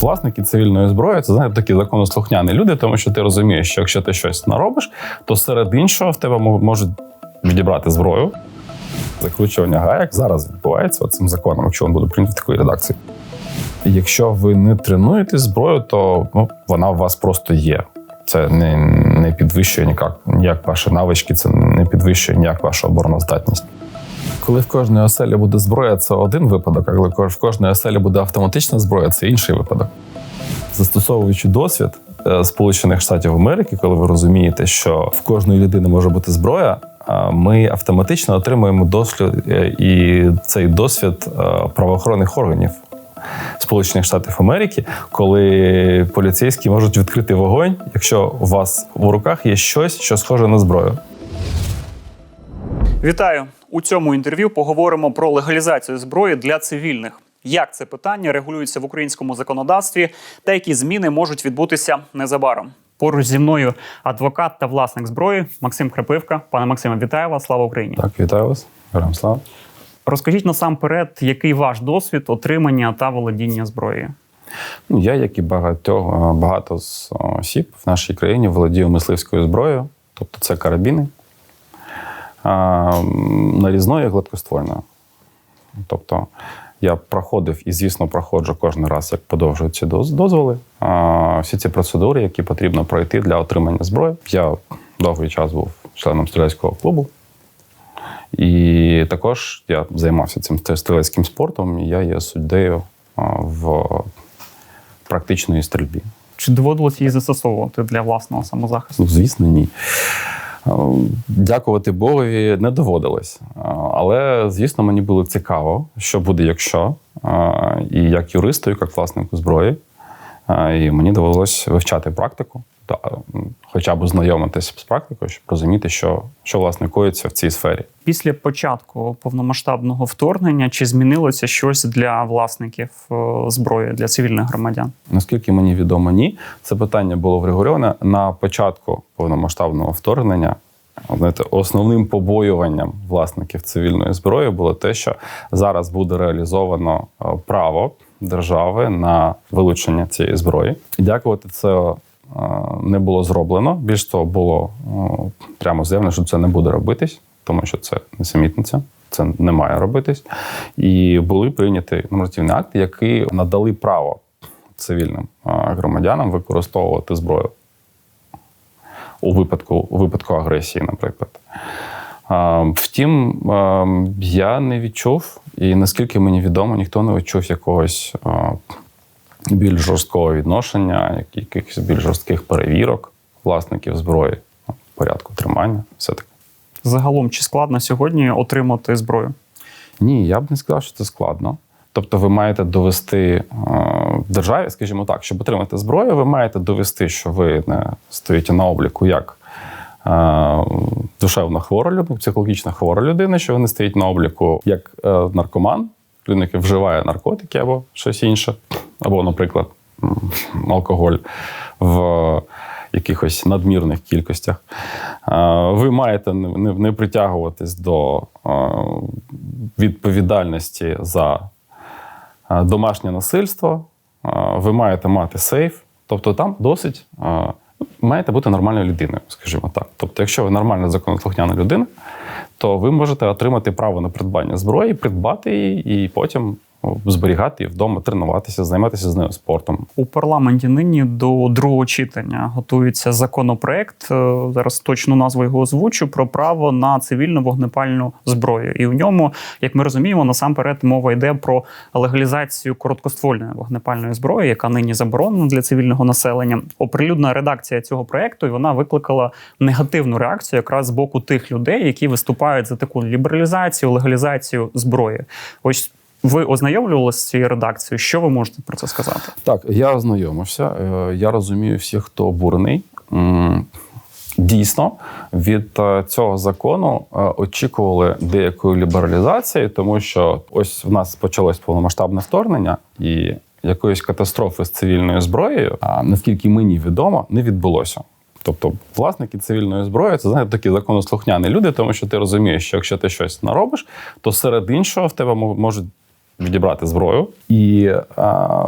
Власники цивільної зброї це знаєте, такі законослухняні люди, тому що ти розумієш, що якщо ти щось наробиш, то серед іншого в тебе можуть відібрати зброю. Закручування гаяк зараз відбувається цим законом, якщо він буде прийнятий в такої редакції. Якщо ви не тренуєте зброю, то ну, вона у вас просто є. Це не, не підвищує ніяк, ніяк ваші навички, це не підвищує ніяк вашу обороноздатність. Коли в кожній оселі буде зброя, це один випадок, а коли в кожній оселі буде автоматична зброя, це інший випадок. Застосовуючи досвід е, Сполучених Штатів Америки, коли ви розумієте, що в кожної людини може бути зброя, ми автоматично отримуємо досвід е, і цей досвід е, правоохоронних органів Сполучених Штатів Америки, коли поліцейські можуть відкрити вогонь, якщо у вас в руках є щось, що схоже на зброю. Вітаю у цьому інтерв'ю. Поговоримо про легалізацію зброї для цивільних. Як це питання регулюється в українському законодавстві, та які зміни можуть відбутися незабаром? Поруч зі мною адвокат та власник зброї Максим Крапивка. Пане Максиме, вітаю вас! Слава Україні! Так, вітаю вас. Героям слава. Розкажіть насамперед, який ваш досвід отримання та володіння зброєю? Ну, я, як і багато, багато з осіб в нашій країні, володію мисливською зброєю, тобто це карабіни, нарізною і гладкоствольною. Тобто я проходив і, звісно, проходжу кожен раз, як подовжують ці дозволи. Всі ці процедури, які потрібно пройти для отримання зброї. Я довгий час був членом стрілецького клубу. І також я займався цим стрілецьким спортом, і я є суддею в практичної стрільбі. Чи доводилось її застосовувати для власного самозахисту? Ну, звісно, ні. Дякувати Богові не доводилось. Але, звісно, мені було цікаво, що буде, якщо. І як юристу, і як власнику зброї. І мені довелось вивчати практику, та, хоча б ознайомитися з практикою, щоб розуміти, що, що власне коїться в цій сфері. Після початку повномасштабного вторгнення чи змінилося щось для власників е, зброї для цивільних громадян? Наскільки мені відомо, ні. Це питання було врегульоване на початку повномасштабного вторгнення. Знаєте, основним побоюванням власників цивільної зброї було те, що зараз буде реалізовано е, право держави на вилучення цієї зброї. І дякувати це не було зроблено. Більш того, було е, прямо заявлено, що це не буде робитись, тому що це несамітниця. Це не має робитись. І були прийняті нормативні акти, які надали право цивільним громадянам використовувати зброю у випадку, у випадку агресії, наприклад. Втім, я не відчув, і наскільки мені відомо, ніхто не відчув якогось більш жорсткого відношення, якихось більш жорстких перевірок власників зброї, ну, порядку тримання, все таке. Загалом, чи складно сьогодні отримати зброю? Ні, я б не сказав, що це складно. Тобто, ви маєте довести е, державі, скажімо так, щоб отримати зброю, ви маєте довести, що ви не стоїте на обліку як е, душевно хвора людина, психологічно хвора людина, що ви не стоїть на обліку як е, наркоман, людина, який вживає наркотики або щось інше, або, наприклад, алкоголь в якихось надмірних кількостях. Е, Ви маєте не, притягуватись до е, відповідальності за е, домашнє насильство. Ви маєте мати сейф. Тобто там досить маєте бути нормальною людиною, скажімо так. Тобто, якщо ви нормальна законослухняна людина, то ви можете отримати право на придбання зброї, придбати її і потім зберігати її вдома, тренуватися, займатися з нею спортом. У парламенті нині до другого читання готується законопроект. е, Зараз точну назву його озвучу про право на цивільну вогнепальну зброю. І в ньому, як ми розуміємо, насамперед мова йде про легалізацію короткоствольної вогнепальної зброї, яка нині заборонена для цивільного населення. Оприлюдна редакція цього проекту, і вона викликала негативну реакцію якраз з боку тих людей, які виступають за таку лібералізацію, легалізацію зброї. Ось. Ви ознайомлювалися з цією редакцією? Що ви можете про це сказати? Так, я ознайомився. Е, Я розумію всіх, хто обурений. Дійсно, від е, цього закону е, очікували деякої лібералізації, тому що ось в нас почалось повномасштабне вторгнення, і якоїсь катастрофи з цивільною зброєю, а наскільки мені відомо, не відбулося. Тобто, власники цивільної зброї це знаєте, такі законослухняні люди, тому що ти розумієш, що якщо ти щось наробиш, то серед іншого в тебе мо- можуть відібрати зброю. І а,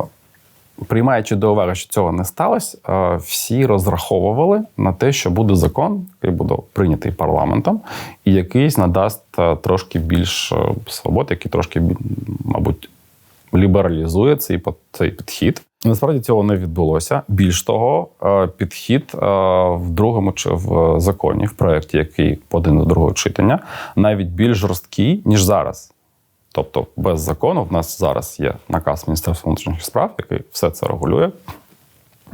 приймаючи до уваги, що цього не сталося, е, всі розраховували на те, що буде закон, який буде прийнятий парламентом, і якийсь надасть е, трошки більш е, свобод, який трошки, мабуть, лібералізує цей, підхід. Насправді цього не відбулося. Більш того, е, підхід е, в другому чи в законі, в проєкті, який поданий до другого читання, навіть більш жорсткий, ніж зараз. Тобто, без закону в нас зараз є наказ Міністерства внутрішніх справ, який все це регулює.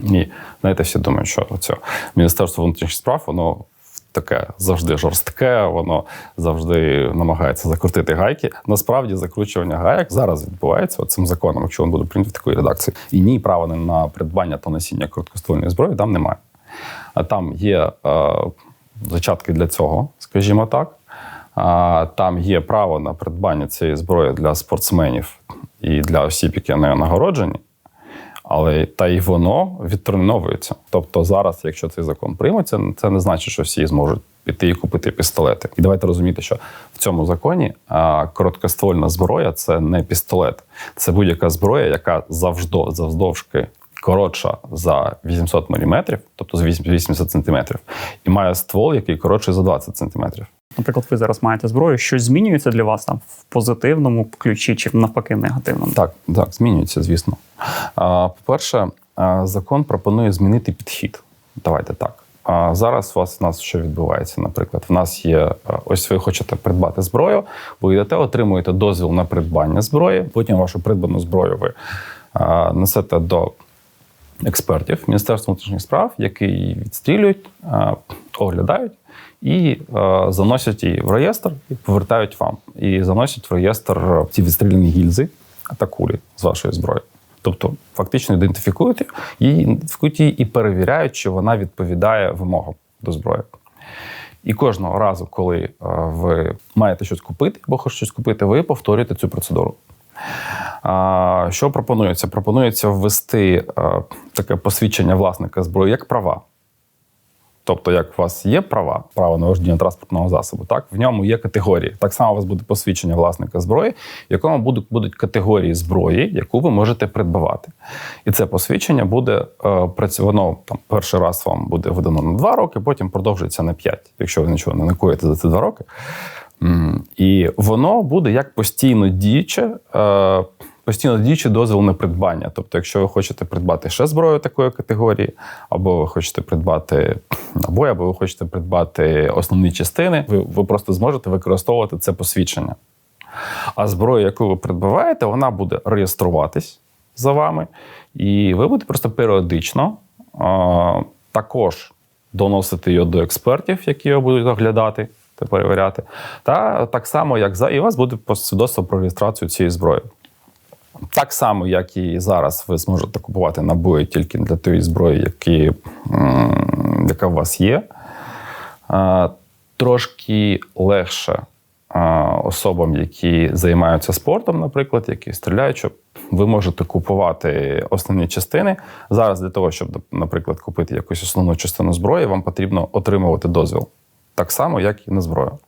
І знаєте, всі думають, що оце Міністерство внутрішніх справ, воно таке завжди жорстке, воно завжди намагається закрутити гайки. Насправді, закручування гайок зараз відбувається цим законом, якщо він буде прийнятий в такої редакції. І ні, права на придбання та носіння короткоствольної зброї там немає. А там є е, зачатки для цього, скажімо так. Там є право на придбання цієї зброї для спортсменів і для осіб, які не нагороджені. Але та й воно відтерміновується. Тобто зараз, якщо цей закон прийметься, це не значить, що всі зможуть піти і купити пістолети. І давайте розуміти, що в цьому законі короткоствольна зброя це не пістолет, це будь-яка зброя, яка завжди завдовжки коротша за 800 мм, тобто з 80 см, і має ствол, який коротший за 20 см. Наприклад, ви зараз маєте зброю, щось змінюється для вас там в позитивному ключі чи навпаки негативному? Так, так, змінюється, звісно. По-перше, закон пропонує змінити підхід. Давайте так. А зараз у вас у нас що відбувається? Наприклад, в нас є ось ви хочете придбати зброю, ви йдете, отримуєте дозвіл на придбання зброї. Потім вашу придбану зброю ви несете до експертів Міністерства внутрішніх справ, які її відстрілюють, оглядають і е, заносять її в реєстр і повертають вам. І заносять в реєстр ці відстріляні гільзи та кулі з вашої зброї. Тобто, фактично ідентифікують її, ідентифікують її і перевіряють, чи вона відповідає вимогам до зброї. І кожного разу, коли е, ви маєте щось купити або хочете щось купити, ви повторюєте цю процедуру. Що пропонується? Пропонується ввести е, таке посвідчення власника зброї як права. Тобто, як у вас є права, право на вождіння транспортного засобу, так в ньому є категорії. Так само у вас буде посвідчення власника зброї, в якому будуть, будуть категорії зброї, яку ви можете придбавати. І це посвідчення буде е, працювано там перший раз вам буде видано на два роки, потім продовжується на п'ять, якщо ви нічого не накоїте за ці два роки. І воно буде як постійно діюче, е, постійно діючий дозвіл на придбання. Тобто, якщо ви хочете придбати ще зброю такої категорії, або ви хочете придбати набої, або ви хочете придбати основні частини, ви, ви просто зможете використовувати це посвідчення. А зброя, яку ви придбаваєте, вона буде реєструватись за вами, і ви будете просто періодично а, також доносити її до експертів, які його будуть оглядати та перевіряти. Та так само, як за і у вас буде свідоцтво про реєстрацію цієї зброї. Так само, як і зараз, ви зможете купувати набої тільки для тієї зброї, які, яка у вас є. Трошки легше особам, які займаються спортом, наприклад, які стріляють, щоб ви можете купувати основні частини. Зараз для того, щоб, наприклад, купити якусь основну частину зброї, вам потрібно отримувати дозвіл. Так само, як і на зброю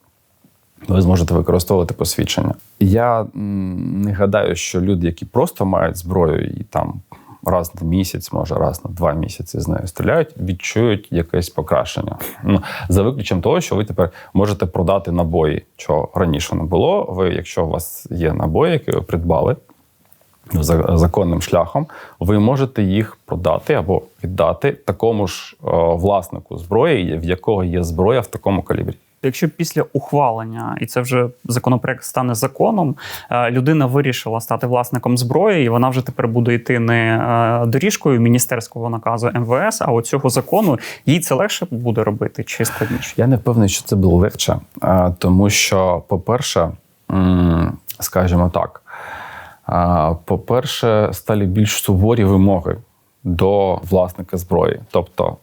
ви зможете використовувати посвідчення. Я не гадаю, що люди, які просто мають зброю і там раз на місяць, може раз на два місяці з нею стріляють, відчують якесь покращення. Ну, за виключенням того, що ви тепер можете продати набої, що раніше не було. Ви, якщо у вас є набої, які ви придбали. за- Законним шляхом ви можете їх продати або віддати такому ж власнику зброї, в якого є зброя в такому калібрі. Якщо після ухвалення, і це вже законопроект стане законом, е, людина вирішила стати власником зброї, і вона вже тепер буде йти не е, доріжкою міністерського наказу МВС, а оцього закону, їй це легше буде робити чи складніше? Я не впевнений, що це було легше, тому що, по-перше, скажімо так, по-перше, стали більш суворі вимоги до власника зброї. Тобто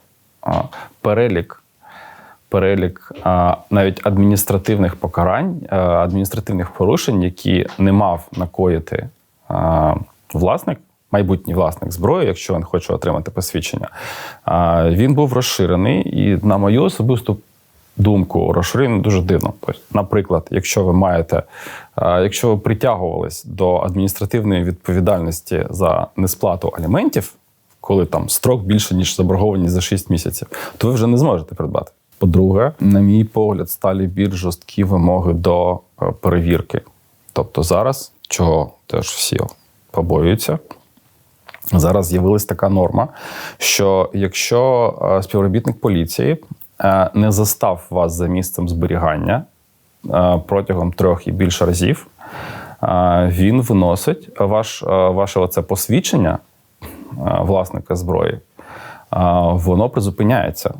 перелік, перелік а, навіть адміністративних покарань, а, адміністративних порушень, які не мав накоїти а, власник. Майбутній власник зброї, якщо він хоче отримати посвідчення, а, він був розширений, і на мою особисту думку, розширений дуже дивно. Тобто, наприклад, якщо ви маєте, якщо ви притягувались до адміністративної відповідальності за несплату аліментів, коли там строк більше, ніж заборгованість за 6 місяців, то ви вже не зможете придбати. По-друге, на мій погляд, стали більш жорсткі вимоги до е, перевірки. Тобто зараз, чого теж всі побоюються, зараз з'явилась така норма, що якщо е, співробітник поліції е, не застав вас за місцем зберігання протягом трьох і більше разів, він виносить ваш, ваше оце посвідчення власника зброї, воно призупиняється.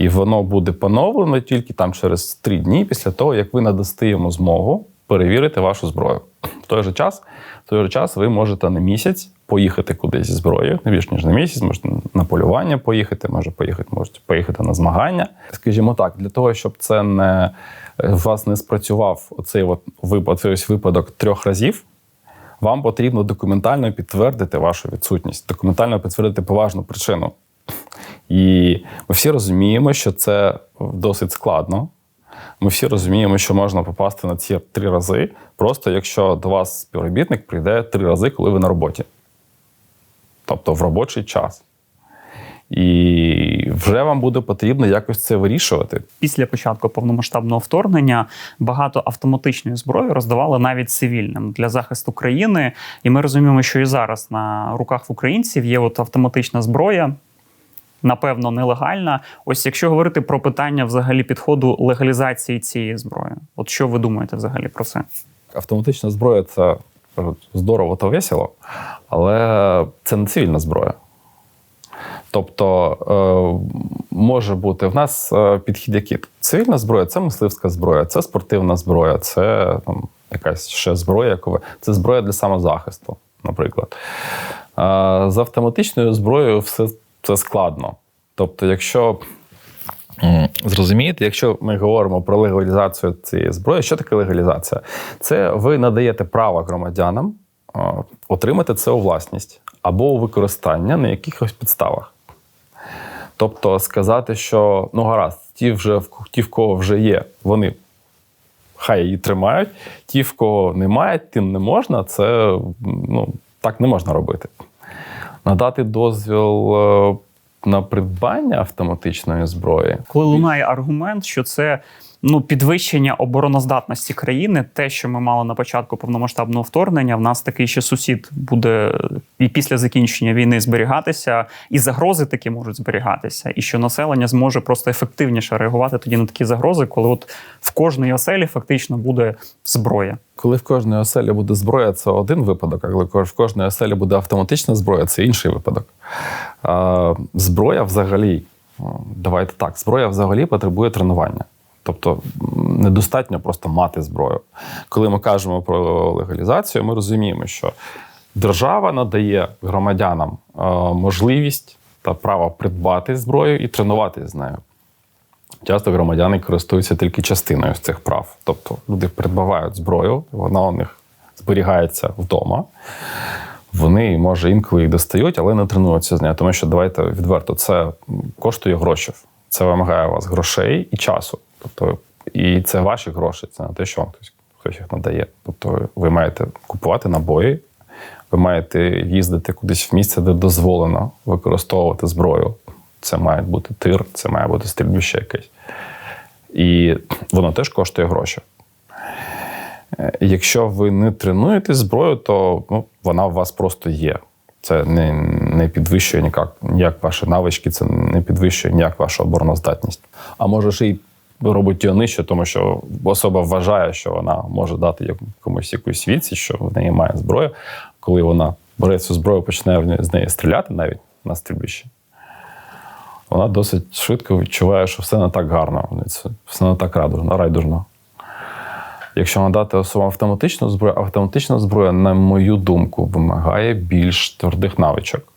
І воно буде поновлено тільки там через три дні після того, як ви надасте йому змогу перевірити вашу зброю. В той же час, в той же час ви можете на місяць поїхати кудись зі зброєю, не більш ніж на місяць, можете на полювання поїхати, може поїхати, можете поїхати на змагання. Скажімо так, для того, щоб це не у вас не спрацював оцей от випад, ось випадок трьох разів. Вам потрібно документально підтвердити вашу відсутність, документально підтвердити поважну причину. І ми всі розуміємо, що це досить складно. Ми всі розуміємо, що можна попасти на ці три рази, просто якщо до вас співробітник прийде три рази, коли ви на роботі. Тобто в робочий час. І вже вам буде потрібно якось це вирішувати. Після початку повномасштабного вторгнення багато автоматичної зброї роздавали навіть цивільним для захисту країни. І ми розуміємо, що і зараз на руках в українців є от автоматична зброя. Напевно, нелегальна. Ось якщо говорити про питання взагалі підходу легалізації цієї зброї, от що ви думаєте взагалі про це? Автоматична зброя це здорово та весело, але це не цивільна зброя. Тобто е, може бути в нас е, підхід, який цивільна зброя це мисливська зброя, це спортивна зброя, це там, якась ще зброя, яку ви- це зброя для самозахисту, наприклад. Е, з автоматичною зброєю все це складно. Тобто, якщо Зрозумієте, якщо ми говоримо про легалізацію цієї зброї, що таке легалізація? Це ви надаєте право громадянам отримати це у власність або у використання на якихось підставах. Тобто сказати, що ну гаразд, ті, вже, ті, в кого вже є, вони хай її тримають, ті, в кого немає, тим не можна, це ну, так не можна робити. Надати дозвіл е, на придбання автоматичної зброї. Коли лунає аргумент, що це ну підвищення обороноздатності країни, те, що ми мали на початку повномасштабного вторгнення, в нас такий ще сусід буде і після закінчення війни зберігатися, і загрози такі можуть зберігатися, і що населення зможе просто ефективніше реагувати тоді на такі загрози, коли от в кожній оселі фактично буде зброя. Коли в кожній оселі буде зброя, це один випадок, а коли в кожній оселі буде автоматична зброя, це інший випадок. Зброя взагалі, давайте так, зброя взагалі потребує тренування. Тобто недостатньо просто мати зброю. Коли ми кажемо про легалізацію, ми розуміємо, що держава надає громадянам е, можливість та право придбати зброю і тренуватися з нею. Часто громадяни користуються тільки частиною з цих прав. Тобто люди придбавають зброю, вона у них зберігається вдома. Вони, може, інколи їх достають, але не тренуються з нею. Тому що давайте відверто, це коштує грошей. Це вимагає у вас грошей і часу. Тобто, і це ваші гроші, це не те, що вам хтось, хтось їх надає. Тобто, ви маєте купувати набої, ви маєте їздити кудись в місце, де дозволено використовувати зброю. Це має бути тир, це має бути стрільбище якесь. І воно теж коштує гроші. Е, Якщо ви не тренуєте зброю, то ну, вона у вас просто є. Це не, не підвищує ніяк, ніяк ваші навички, це не підвищує ніяк вашу обороноздатність. А може ще й робить її нижче, тому що особа вважає, що вона може дати комусь якусь відсіч, що в неї має зброю. Коли вона бере цю зброю, починає в з неї стріляти навіть на стрільбищі, вона досить швидко відчуває, що все не так гарно, все не так радужно, райдужно. Якщо надати особам автоматичну зброю, автоматична зброя, на мою думку, вимагає більш твердих навичок.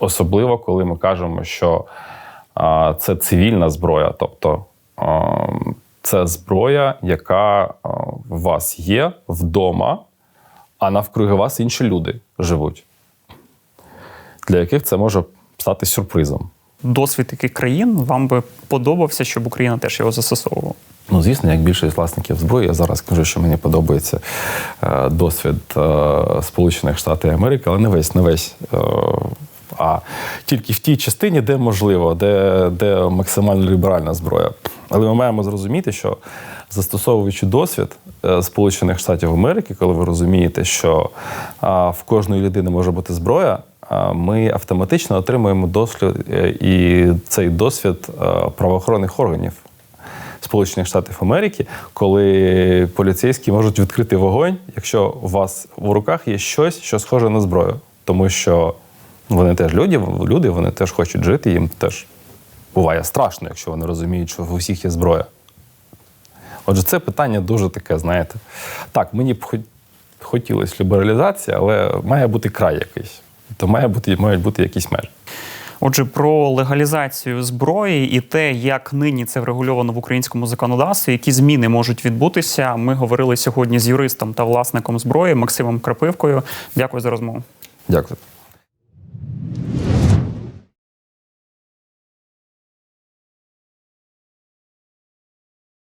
Особливо, коли ми кажемо, що а, це цивільна зброя, тобто це зброя, яка у вас є вдома, а навкруги вас інші люди живуть, для яких це може стати сюрпризом. Досвід яких країн вам би подобався, щоб Україна теж його застосовувала? Ну, звісно, як більшість власників зброї, я зараз кажу, що мені подобається е, досвід е, Сполучених Штатів Америки, але не весь, не весь. Е, а тільки в тій частині, де можливо, де, де максимально ліберальна зброя. Але ми маємо зрозуміти, що застосовуючи досвід е, Сполучених Штатів Америки, коли ви розумієте, що в кожної людини може бути зброя, ми автоматично отримуємо досвід е, і цей досвід е, правоохоронних органів. Сполучених Штатів Америки, коли поліцейські можуть відкрити вогонь, якщо у вас в руках є щось, що схоже на зброю. Тому що вони теж люди, люди, вони теж хочуть жити, їм теж буває страшно, якщо вони розуміють, що в усіх є зброя. Отже, це питання дуже таке, знаєте. Так, мені б хотілося лібералізації, але має бути край якийсь. То має бути, мають бути якісь межі. Отже, про легалізацію зброї і те, як нині це врегульовано в українському законодавстві, які зміни можуть відбутися. Ми говорили сьогодні з юристом та власником зброї Максимом Крапивкою. Дякую за розмову. Дякую.